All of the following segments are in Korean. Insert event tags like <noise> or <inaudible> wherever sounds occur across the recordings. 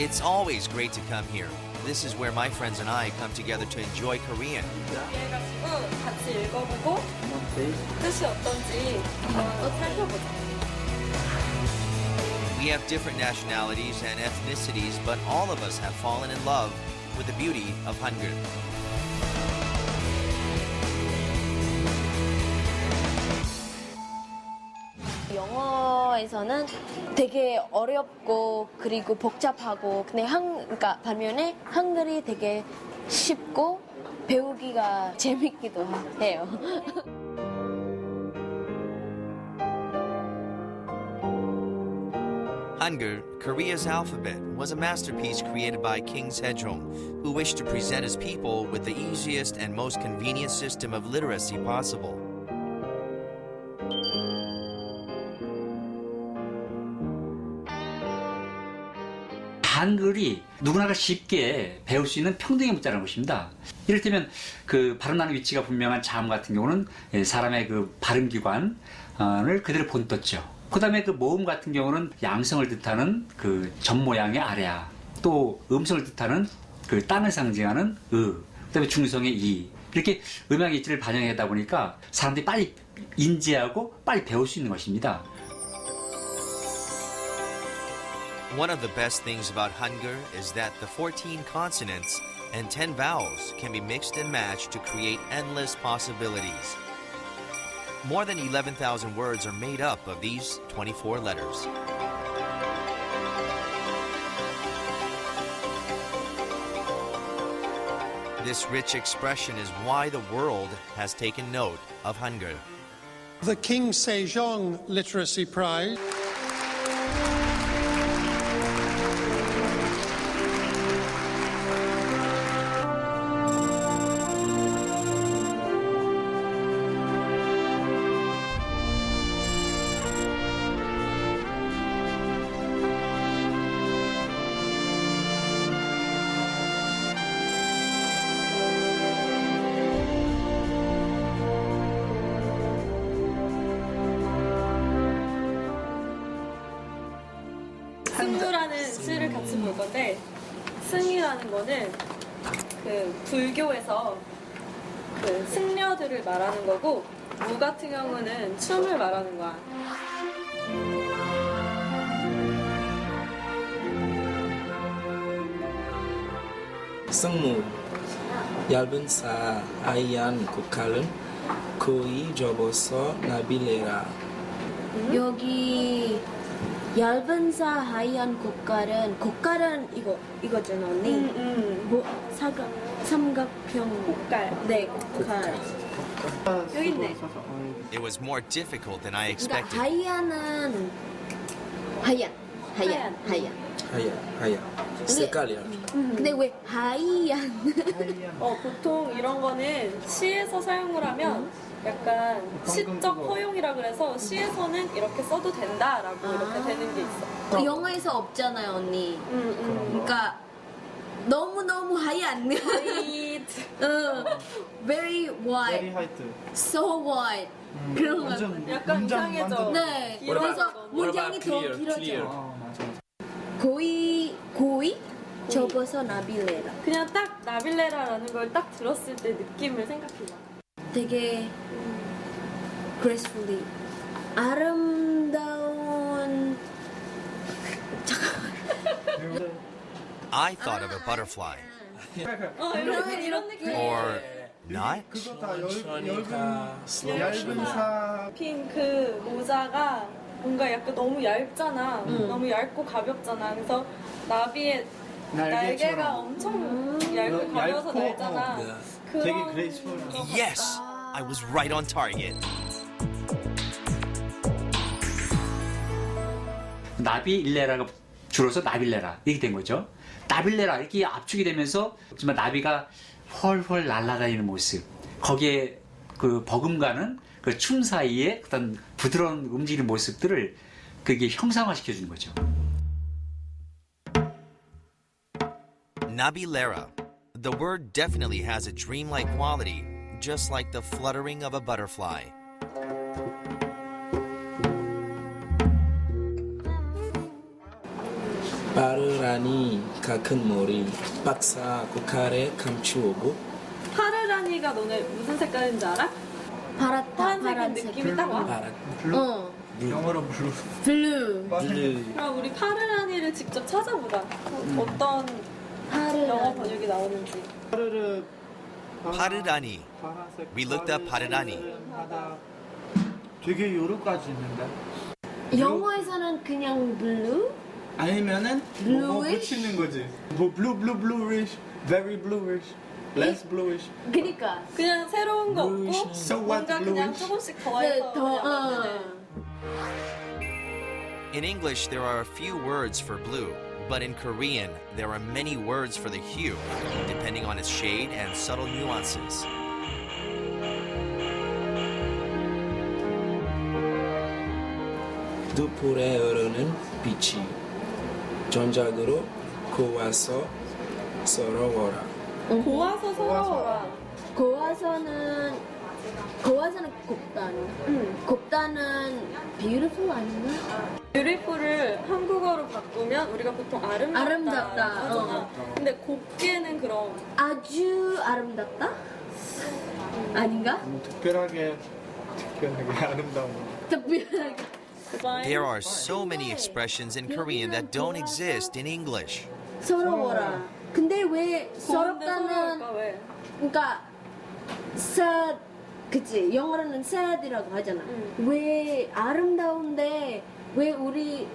It's always great to come here. This is where my friends and I come together to enjoy Korean. 이해가지고 같이 읽어보고 뜻이 어떤지 한번 살펴보자. We have different nationalities and ethnicities, but all of us have fallen in love with the beauty of Hangul. 영어에서는 되게 어렵고 그리고 복잡하고 근데 한 그러니까 반면에 한글이 되게 쉽고 배우기가 재밌기도 해요. Hangul, Korea's alphabet, was a masterpiece created by King Sejong, who wished to present his people with the easiest and most convenient system of literacy possible. 한글이 누구나가 쉽게 배울 수 있는 평등의 문자라는 것입니다. 이를테면 그 발음하는 위치가 분명한 자음 같은 경우는 예, 사람의 그 발음 기관을 그대로 본떴죠. 그다음에 그 모음 같은 경우는 양성을 뜻하는 그점 모양의 아래야. 또 음성을 뜻하는 그 땅을 상징하는 으. 그다음에 중성의 이. 이렇게 음양 이치를 반영하다 보니까 사람들이 빨리 인지하고 빨리 배울 수 있는 것입니다. One of the best things about Hangul is that the 14 consonants and 10 vowels can be mixed and matched to create endless possibilities. More than 11,000 words are made up of these 24 letters. This rich expression is why the world has taken note of Hangul. The King Sejong Literacy Prize. 시를 같이 볼 건데 승이라는 거는 그 불교에서 그 승려들을 말하는 거고 무 같은 경우는 춤을 말하는 거야. 승무 얇은 사 하얀 국칼은 거의 접어서 나빌레라 여기 얇은 사 하얀 곡깔은 곡깔은 이거 이거잖아 언니. 음, 뭐 사각 삼각형 곡깔. 네 곡깔. 여기 있네. It was more difficult than I 그러니까 expected. 하얀은 하얀 하얀 하얀. 하얀. 하얀 하얀 색깔이야 근데 왜 하얀? 어, 보통 이런 거는 시에서 사용을 하면 약간 시적 허용이라 그래서 시에서는 이렇게 써도 된다라고 이렇게 되는 게 있어. 영어에서 없잖아요 언니. 음, 음. 그러니까 너무 너무 하얀. 화이트. 어, very white, 베리 하이트. so white. 그런 거. 완전 약간 문장 이상해져. 완전- 네. 그래서 문장이 What 더 about clear, 길어져. clear? 아 맞아 맞아. 고이 고이 접어서 나빌레라. 그냥 딱 나빌레라라는 걸 딱 들었을 때 느낌을 생각해봐. 되게 gracefully 아름다운 I thought of a butterfly. 어, 이런, 이런 느낌. Or not? 그거 다 얇은 얇은 사 핑그 모자가 뭔가 약간 너무 얇잖아. 너무 얇고 가볍잖아. 그래서 나비의 날개가 날개처럼 엄청 얇고 어, 가벼워서 얇고, 날잖아. 어. 그런 되게 그레이스풀한. Yes! I was right on target. 나비일레라가 줄어서 나빌레라 이렇게 된 거죠. 나빌레라 이렇게 압축이 되면서 정말 나비가 헐헐 날아다니는 모습 거기에 그 버금가는 그 춤 사이에 어떤 부드러운 움직이는 모습들을 그게 형상화 시켜 주는 거죠. Nabilera. The word definitely has a dreamlike quality, just like the fluttering of a butterfly. 빠르라니 가큰 머리 박사 고칼에 감추오고 파르라니가 너네 무슨 색깔인지 알아? 파랗다, 파란색인 파란색. 느낌이 딱 와. 파란 어, 영어로 블루. 블루. 블루 그럼 우리 파르라니를 직접 찾아보자. 어, 어떤 파르. 영어 번역이 나오는지. 파르르. Parurani. 파란색. We looked up Parurani. 하다. 되게 여러가지 있는데. 영어에서는 그냥 블루? 아니면은 뭐 Bluish? 붙이는 거지. 뭐 blue, blue, bluish, very bluish, less bluish. 그니까. 그냥 새로운 거 없고 Bluish. So what, 뭔가 그냥 bluish? 조금씩 네, 더해서 더, 그냥 어. 만드는. In English, there are a few words for blue, but in Korean, there are many words for the hue, depending on its shade and subtle nuances. 두 불에 흐르는 빛이 전작으로 고와서 서러워라 고와서 서러워라. 고와서는 고와서는 곱단. 응. 곱단은 beautiful 아닌가? 뷰티풀을 한국어로 바꾸면 우리가 보통 아름답다. 아름답다, 하잖아. 어. 근데 곱게는 그럼 아주 아름답다? 아닌가? 음, 특별하게 특별하게 <laughs> 아름다운 거. 특별하게. There are so many expressions in Korean that don't exist in English. 서러워라. 근데 왜 서럽다는 왜? 그러니까 sad 그치 영어로는 sad이라고 하잖아. 응. 왜 아름다운데 왜 우리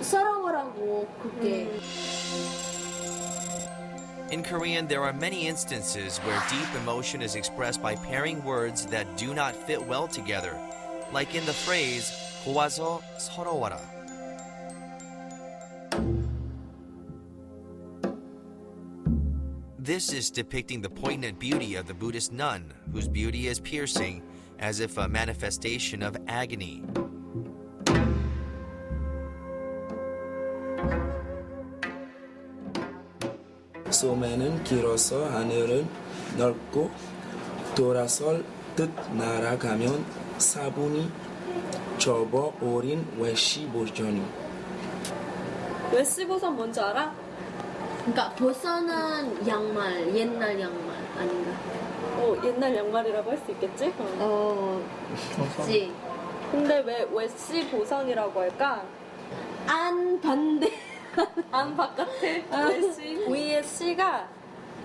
서러워라고 그렇게 In Korean, there are many instances where deep emotion is expressed by pairing words that do not fit well together, like in the phrase 고와서 서러워라. This is depicting the poignant beauty of the Buddhist nun, whose beauty is piercing, as if a manifestation of agony. 소매는 길어서 하늘은 넓고 돌아설 듯 날아가면 사분이 접어 오린 외시 보전이 웨시보선 뭔지 알아? 그러니까 보선은 양말 옛날 양말 아닌가? 어, 옛날 양말이라고 할 수 있겠지? 어. 어 그치 근데 왜 웨시 보선이라고 할까? 안 반대 <laughs> 안 바깥에 웨시 위에 씨가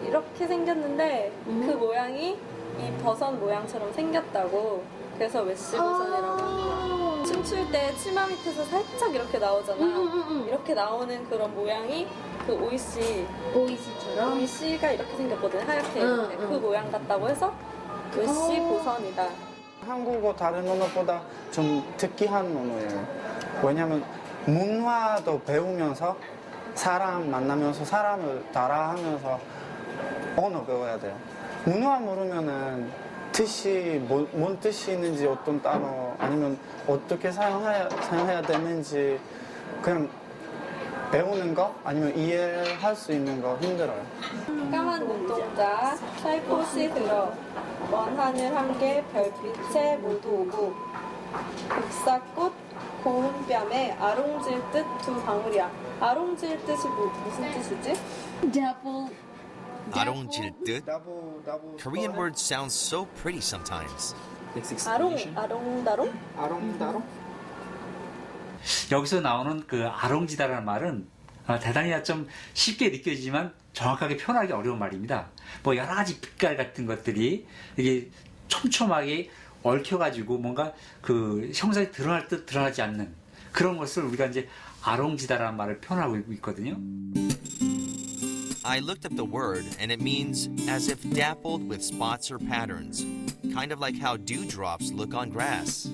이렇게 생겼는데 그 모양이 이 버선 모양처럼 생겼다고 그래서 웨시 보선이라고 하는 거야. 춤출 때 치마 밑에서 살짝 이렇게 나오잖아. 응, 응, 응. 이렇게 나오는 그런 모양이 그 오이씨 오이시처럼 오이씨가 이렇게 생겼거든 하얗게 응, 이렇게. 응. 그 모양 같다고 해서 웨시 어. 보선이다. 한국어 다른 언어보다 좀 특이한 언어예요. 왜냐면 문화도 배우면서 사람 만나면서 사람을 따라하면서 언어 배워야 돼요. 문화 모르면은 뜻이 뭐, 뭔 뜻이 있는지 어떤 단어 아니면 어떻게 사용해야, 사용해야 되는지 그냥 배우는 거 아니면 이해할 수 있는 거 힘들어요. 까만 눈동자, 살포시 들어, 먼 하늘 한 개, 별빛에 모두 오고, 국사꽃, 고운 뺨에 아롱질 듯 두 방울이야. 아롱질 뜻이 뭐, 무슨 뜻이지? 데블 아롱질 듯. Korean words sound so pretty sometimes. 아롱, 아롱다롱? 아롱다롱? 여기서 나오는 그 아롱지다라는 말은 아, 대단히 좀 쉽게 느껴지지만 정확하게 표현하기 어려운 말입니다. 뭐 여러 가지 빛깔 같은 것들이 이게 촘촘하게 얽혀가지고 뭔가 그 형상이 드러날 듯 드러나지 않는 그런 것을 우리가 이제 아롱지다라는 말을 표현하고 있거든요. I looked up the word and it means as if dappled with spots or patterns, kind of like how dewdrops look on grass.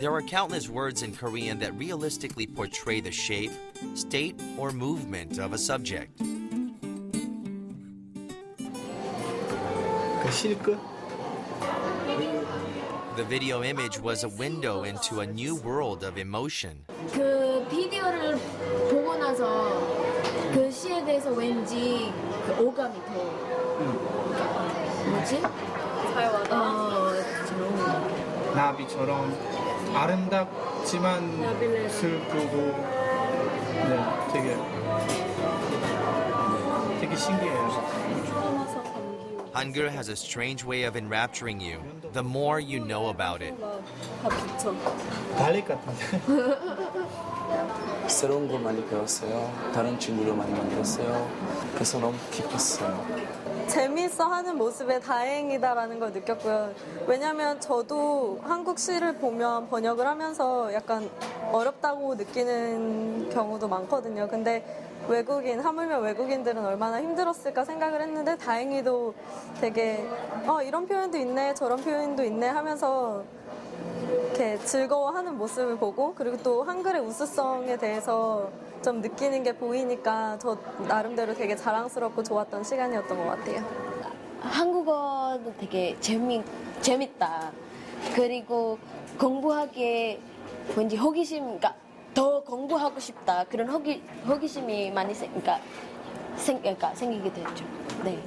There are countless words in Korean that realistically portray the shape, state, or movement of a subject. 그 실끝? The The video image was a window into a new world of emotion. 그 비디오를 보고 나서 그 시에 대해서 왠지 그 오감이 더 뭐지? 잘 와닿아. 어, 좀 나비처럼 아름답지만 슬프고 네 되게 되게 신기해요. Hunger has a strange way of enrapturing you the more you know about it. 달릴 것 같은데. <laughs> 새로운 거 많이 배웠어요. 다른 친구도 많이 만들었어요. 그래서 너무 기뻤어요. 재미있어 하는 모습에 다행이다라는 걸 느꼈고요. 왜냐면 저도 한국 시를 보면 번역을 하면서 약간 어렵다고 느끼는 경우도 많거든요. 근데 외국인, 하물며 외국인들은 얼마나 힘들었을까 생각을 했는데 다행히도 되게 어, 이런 표현도 있네, 저런 표현도 있네 하면서 이렇게 즐거워하는 모습을 보고 그리고 또 한글의 우수성에 대해서 좀 느끼는 게 보이니까 저 나름대로 되게 자랑스럽고 좋았던 시간이었던 것 같아요. 한국어도 되게 재미 재밌다. 그리고 공부하기에 왠지 호기심, 그러니까 더 공부하고 싶다 그런 호기 호기심이 많이 생, 그러니까 생, 그러니까 생기게 됐죠. 네.